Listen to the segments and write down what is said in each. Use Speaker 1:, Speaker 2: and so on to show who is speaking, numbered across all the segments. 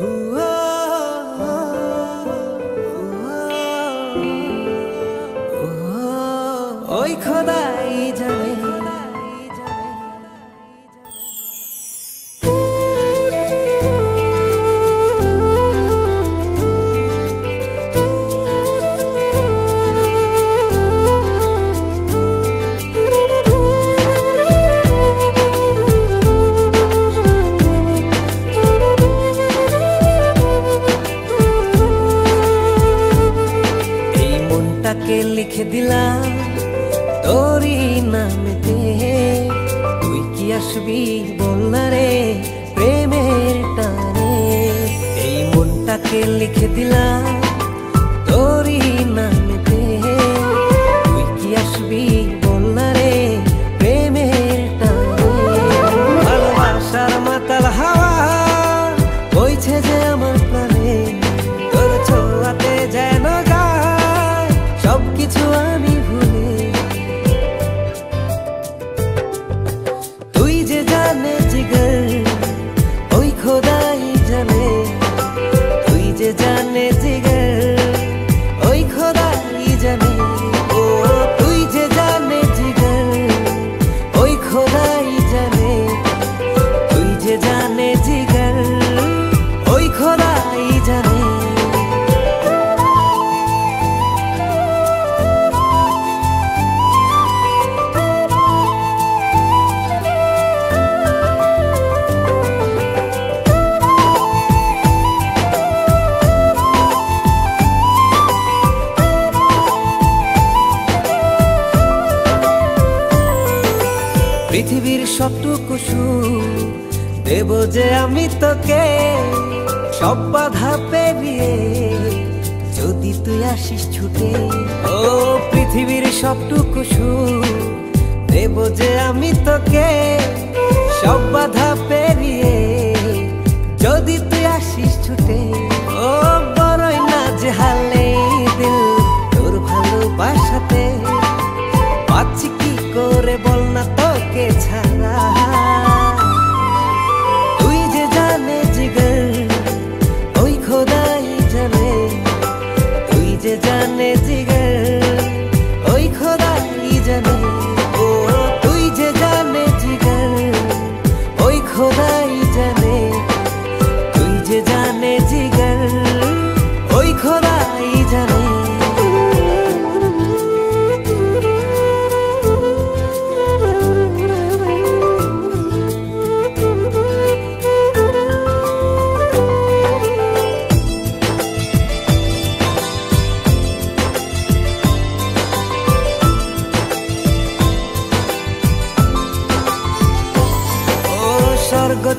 Speaker 1: 追いこないため লিখে দিলাম, তোরই নামেতে। তুই কি আসবি বল রে প্রেমের টানে? এই মনটাকে লিখে দিলাম, তোরই নামেতে। পৃথিবীর সবটুকু দেব যে আমি তোকে। সব বাধা পেরিয়ে যদি তুই আসিস ছুটে। ও, পৃথিবীর সবটুকু দেব যে আমি তোকে। সব বাধা পেরিয়ে তোকে ছাড়া। তুই যে জানে জিগর ওই খোদাই জানে। তুই যে জানে জিগর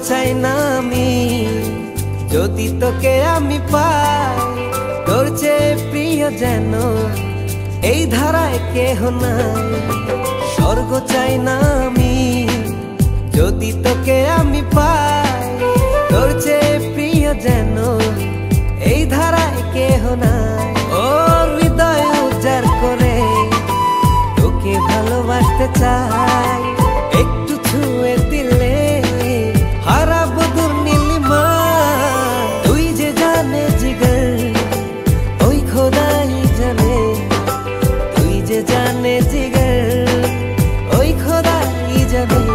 Speaker 1: চাই না আমি। যদি তোকে আমি পাই, তোর চেয়ে প্রিয় যেন এই ধারায় কেহ না স্বর্গ চাই না আমি। যদি তোকে আমি পাই, তোর চেয়ে প্রিয় যেন এই ধারায় কেহ না ও হৃদয় উজার করে তোকে ভালোবাসতে চাই। You.